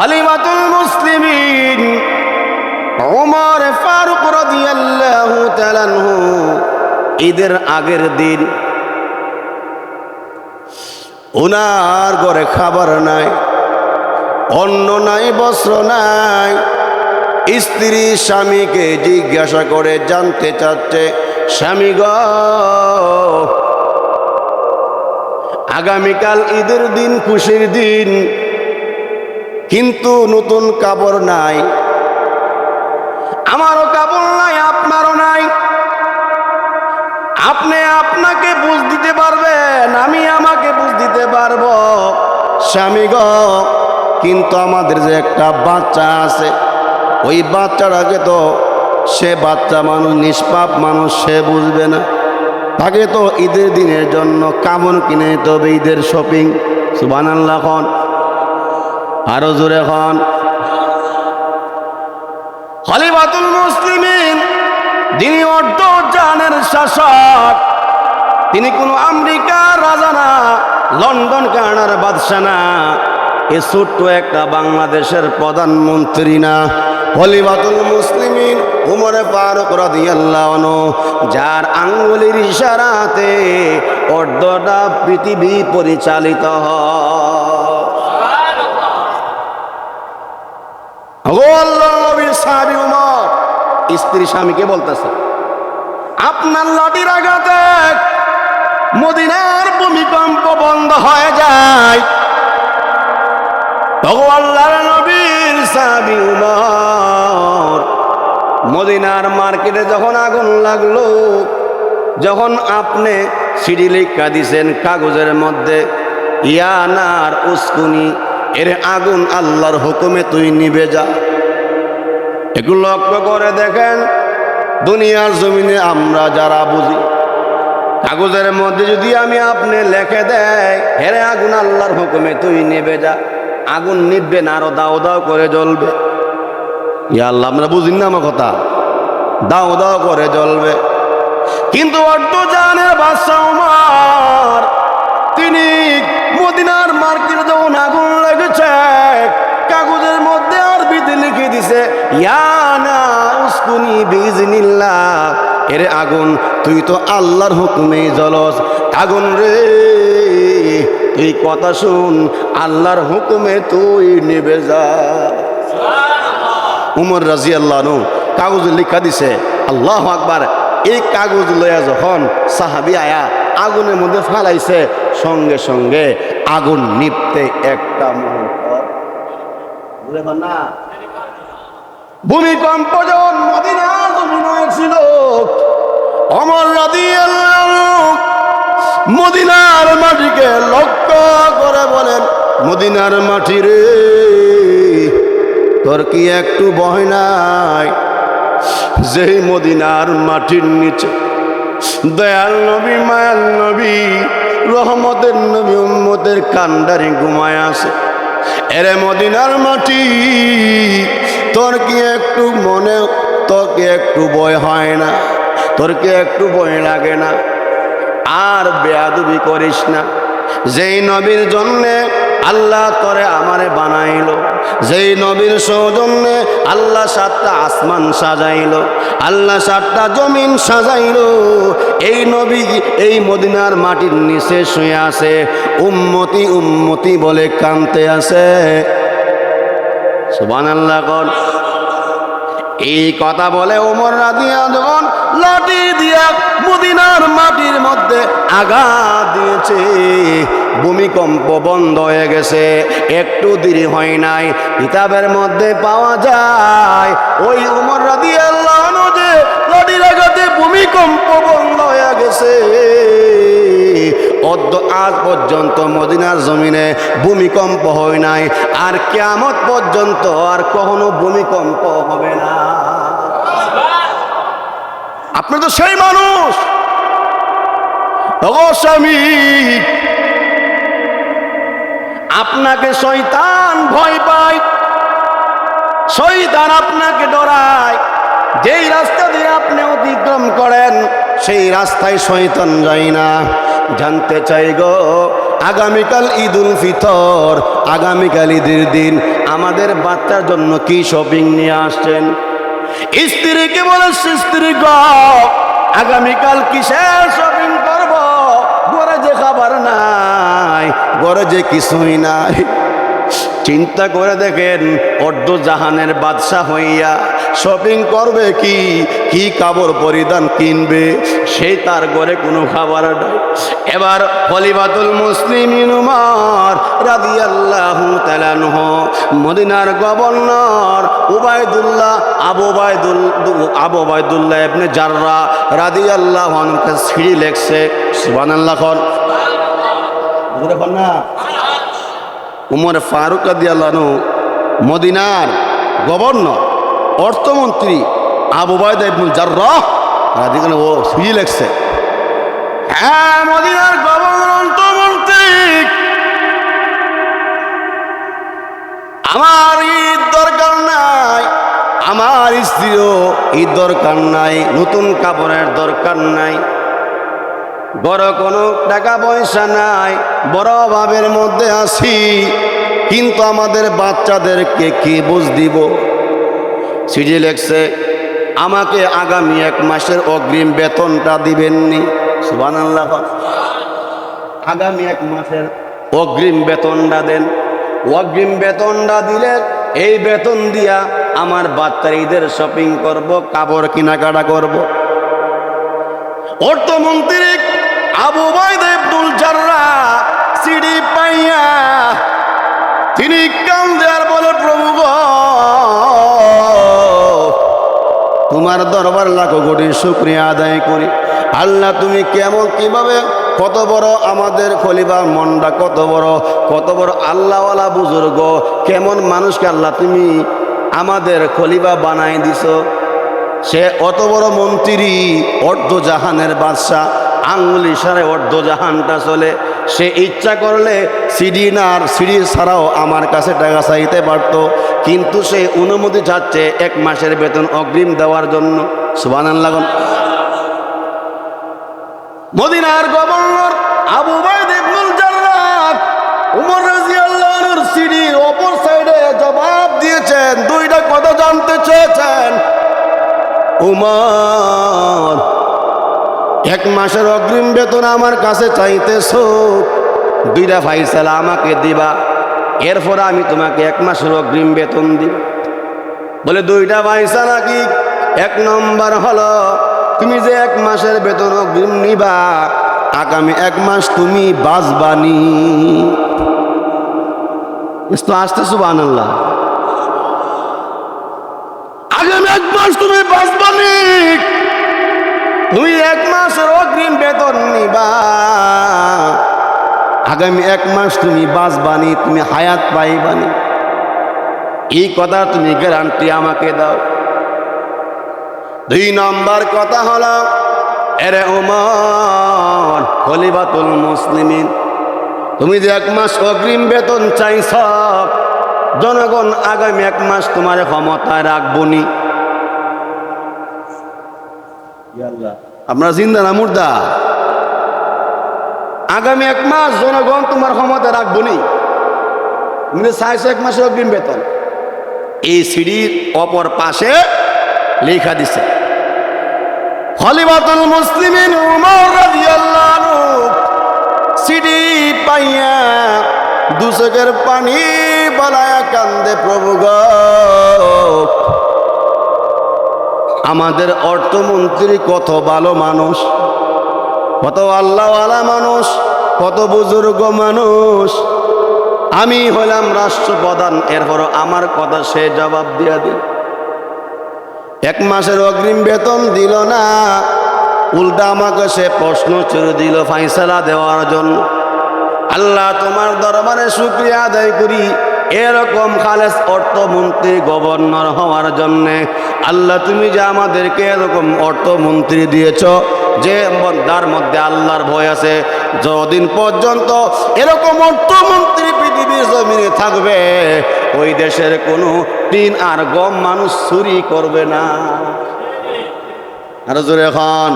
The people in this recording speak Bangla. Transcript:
খলিফাতুল মুসলিমিন। ওমর ফারুক রাদিয়াল্লাহু তাআলা ঈদের আগের দিন ওনার ঘরে খাবার নাই, অন্ন নাই, বস্ত্র নাই। স্ত্রী স্বামীকে জিজ্ঞাসা করে, জানতে চাচ্ছে স্বামী গ আগামীকাল ঈদের দিন, খুশির দিন। কিন্তু নতুন কাপড় নাই। আমারও কাপড় নাই, আপনারও নাই। আপনি আপনাকে বুঝ দিতে পারবেন, আমি আমাকে বুঝ দিতে পারব। স্বামী গ, কিন্তু আমাদের যে একটা বাচ্চা আছে, ওই বাচ্চাটাকে তো সে বাচ্চা মানুষ, নিষ্পাপ মানুষ, সে বুঝবে না। তাকে তো ঈদের দিনের জন্য কামড় কিনে তবে ঈদের শপিং সুবান আরও জোরে খন খলিফাতুল মুসলিমিন, যিনি অর্ধ জানের শাসক, তিনি কোনো আমেরিকার রাজা না লন্ডন কানাডার বাদশাহ না। এ ছোট্ট একটা বাংলাদেশের প্রধানমন্ত্রী না। হলিবাতুল মুসলিমিন উমরে ফারুক রাদিয়াল্লাহু যার আঙ্গুলির ইশারাতে অর্ধটা পৃথিবী পরিচালিত হয় ও আল্লাহর নবীর সাহাবী উমর। স্ত্রী স্বামীকে বলতেছে? আপনার লাঠির আঘাতে মদিনার ভূমিকম্প বন্ধ হয়ে যায়। আল্লাহর নবীর সাহাবী উমর মদিনার মার্কেটে যখন আগুন লাগল, যখন আপনি সিঁড়ি লেখা দিছেন কাগজের মধ্যে ইয়ানার উস্কুনি, এর আগুন আল্লাহর হুকুমে তুই নিবে যা। একটু লক্ষ্য করে দেখেন, দুনিয়ার জমিনে আমরা যারা বুঝি, কাগজের মধ্যে যদি আমি আপনি লেখে দেয় হেরে আগুন আল্লাহর হুকুমে তুই নেবে যা, আগুন নিববে না আরও দাও দাও করে জ্বলবে। ইয়া আল্লাহ আমরা বুঝিন না আমার কথা? দাও দাও করে জ্বলবে। কিন্তু অর্ধ জানের বাদশা উমার, তিনি মদিনার মার্কেটে ইয়ানা উস্কুনি বিজনিল্লাহ এর আগুন তুই তো আল্লাহর হুকুমে জলস আগুন রে তুই কথা শুন আল্লাহর হুকুমে তুই নেবে যা। উমর রাজি আল্লাহ কাগজ লিখা দিছে আল্লাহ আকবার এই কাগজ লইয়া যখন সাহাবি আয়া আগুনের মধ্যে ফালাইছে সঙ্গে সঙ্গে আগুন নিপতে একটা মুহূর্ত। না? ভূমিকম্প যখন মদিনা জমিন হয়েছিল অমর রাদি মদিনার মাটিকে লক্ষ্য করে বলেন, মদিনার মাটি রে, তোর কি একটু ভয় নাই? যেই মদিনার মাটির নিচে দয়াল নবী, মায়াল নবী, রহমতের নবী, উম্মতের কান্ডারি ঘুমায় আছে। এরে মদিনার মাটি, তোর কি একটু মনে, তোর কি একটু ভয় হয় না? তোর কি একটু ভয় লাগে না? আর বেয়াদুবি করিস না। যেই নবীর জন্যে আল্লাহ তরে আমারে বানাইলো। যেই নবীর সৌজন্যে আল্লাহ সাতটা আসমান সাজাইলো, আল্লাহ সাতটা জমিন সাজাইল। এই নবী এই মদিনার মাটির নিচে শুয়ে আছে, উম্মতি উম্মতি বলে কানতে আছে। সুবান আল্লাহ কর। এই কথা বলে ওমর রাদিয়া যখন লাঠি দিয়া মদিনার মাটির মধ্যে আঘাত দিয়েছে। ভূমিকম্প বন্ধ হয়ে গেছে। একটু দেরি হয় নাই, কিতাবের মধ্যে পাওয়া যায়। ওই উমর রাদিয়া যে লাঠির আঘাতে ভূমিকম্প বন্ধ হয়ে গেছে। অদ্য আজ পর্যন্ত মদিনার জমিনে ভূমিকম্প হয় নাই, আর কেমত পর্যন্ত আর কখনো ভূমিকম্প হবে না। আপনি তো সেই মানুষ। স্বামী আপনাকে শয়তান ভয় পায়, শয়তান আপনাকে ডরায়। যেই রাস্তা দিয়ে আপনি অতিক্রম করেন, সেই রাস্তায় শয়তান যায় না। জানতে চাই গো, আগামীকাল ঈদ উল ফিতর, আগামীকাল ঈদের দিন আমাদের বাচ্চার জন্য কি শপিং নিয়ে আসছেন? স্ত্রীকে বলেছে স্ত্রী গ, আগামীকাল কিসের শপিং ঘরে যে কিছুই নাই। চিন্তা করে দেখেন অর্ধ জাহানের বাদশাহ হইয়া শপিং করবে কি? কি কাপড় পরিধান কিনবে? সেই তার ঘরে কোনো খাবার এবার হলিবাতুল মুসলিম ইনুমার রাদি আল্লাহ তালানহ মদিনার গভর্নর উবায়দুল্লাহ, আবু বায়দুল আবু বায়দুল্লাহ এমনি জাররা রাদি আল্লাহ সিঁড়ি লেখছে। সুবান আল্লাহ খন না। উমর ফারুক আদিয়ালানু মদিনার গভর্নর, অর্থমন্ত্রী আবু বায়দা ইবনুল জাররাহ রাদিকানে ও সুই লেখছে হ্যাঁ মদিনার গভর্নর, অর্থমন্ত্রী। আমার ঈদ দরকার নাই, আমার স্ত্রীও ঈদ দরকার নাই, নতুন কাপড়ের দরকার নাই। বড় কোনো টাকা পয়সা নাই, বড় অভাবের মধ্যে আছি। কিন্তু আমাদের বাচ্চাদেরকে কি বুঝ দিব? সিডি লেখছে, আমাকে আগামী এক মাসের অগ্রিম বেতনটা দিবেননি। সুবান আল্লাহ আগামী এক মাসের অগ্রিম বেতনটা দেন। অগ্রিম বেতনটা দিলে এই বেতন দিয়া আমার বাচ্চার ঈদের শপিং করব, কাপড় কেনাকাটা করব। অর্থমন্ত্রী আবু বাইদ আব্দুল জাররা সিডি পাইয়া তিনি কান বলে, প্রভু তোমার দরবার লাখো কোটি শুক্রিয়া আদায় করি। আল্লাহ, তুমি কেমন, কীভাবে, কত বড় আমাদের খলিবার মনটা কত বড় কত বড় আল্লাহওয়ালা বুজুর্গ, কেমন মানুষকে আল্লাহ তুমি আমাদের খলিবা বানাই দিছ। সে অত বড় মন্ত্রী অর্ধ জাহানের বাদশাহ। আঙ্গুল ইশারে অর্ধ জাহানটা চলে। সে ইচ্ছা করলে সিডি না আর সিডি ছাড়াও আমার কাছে টাকা চাইতে পারত। কিন্তু সে অনুমতি চাচ্ছে এক মাসের বেতন অগ্রিম দেওয়ার জন্য। সুবান লাগুন মদিনার গভর্নর আবু সাইডে জবাব দিয়েছেন, দুইটা কথা জানতে চেয়েছেন। উমর এক মাসের অগ্রিম বেতন আমার কাছে চাইতেছ? দুইটা ফাইসালা আমাকে দিবা, এরপর আমি তোমাকে এক মাসের অগ্রিম বেতন দিব। বলে, দুইটা ফাইসালা কি? এক নম্বর হলো, তুমি যে এক মাসের বেতন অগ্রিম নিবা, আগামী এক মাস তুমি বাজবানি তো আসতে সুবান আগামী এক মাস তুমি বাঁচবানি। তুমি এক মাসের অগ্রিম বেতন নিবা। আগামী এক মাস তুমি বাঁচবানি, তুমি হায়াত পাইবানি। এই কথা তুমি গ্যারান্টি আমাকে দাও। দুই নম্বর কথা হলো, এরে ওমর খলিবাতুল মুসলিমিন, তুমি যে এক মাস অগ্রিম বেতন চাইছ, জনগণ আগামী এক মাস তোমার ক্ষমতায় রাখবনি আমরা জিন্দা না মুর্দা? আগামী এক মাস জনগণ তোমার ক্ষমতায় রাখবনি তুমি যে চাইছো এক মাসের অগ্রিম বেতন। এই সিঁড়ির অপর পাশে লেখা দিছে খলিবাতুল মুসলিমিন উমর রাদিয়াল্লাহু সিডি পাইয়া দুচকের পানি বলায়া কান্দে প্রভু গ। আমাদের অর্থমন্ত্রী কত ভালো মানুষ, কত আল্লাহওয়ালা মানুষ, কত বুজুর্গ মানুষ। আমি হলাম রাষ্ট্রপ্রধান এরপর আমার কথা সে জবাব দিয়া দিল। এক মাসের অগ্রিম বেতন দিল না, উল্টা আমাকে সে প্রশ্ন ছেড়ে দিল ফাইসালা দেওয়ার জন্য। আল্লাহ তোমার দরবারে শুক্রিয়া আদায় করি। এরকম খালেস অর্থমন্ত্রী গভর্নর হওয়ার জন্যে, আল্লাহ তুমি যে আমাদেরকে এরকম অর্থমন্ত্রী দিয়েছ, যে তার মধ্যে আল্লাহর ভয় আছে যদিন পর্যন্ত এরকম অর্থমন্ত্রী পৃথিবীর জমিনে থাকবে, ওই দেশের কোনো টিন আর গম মানুষ চুরি করবে না। আরও জোরে এখন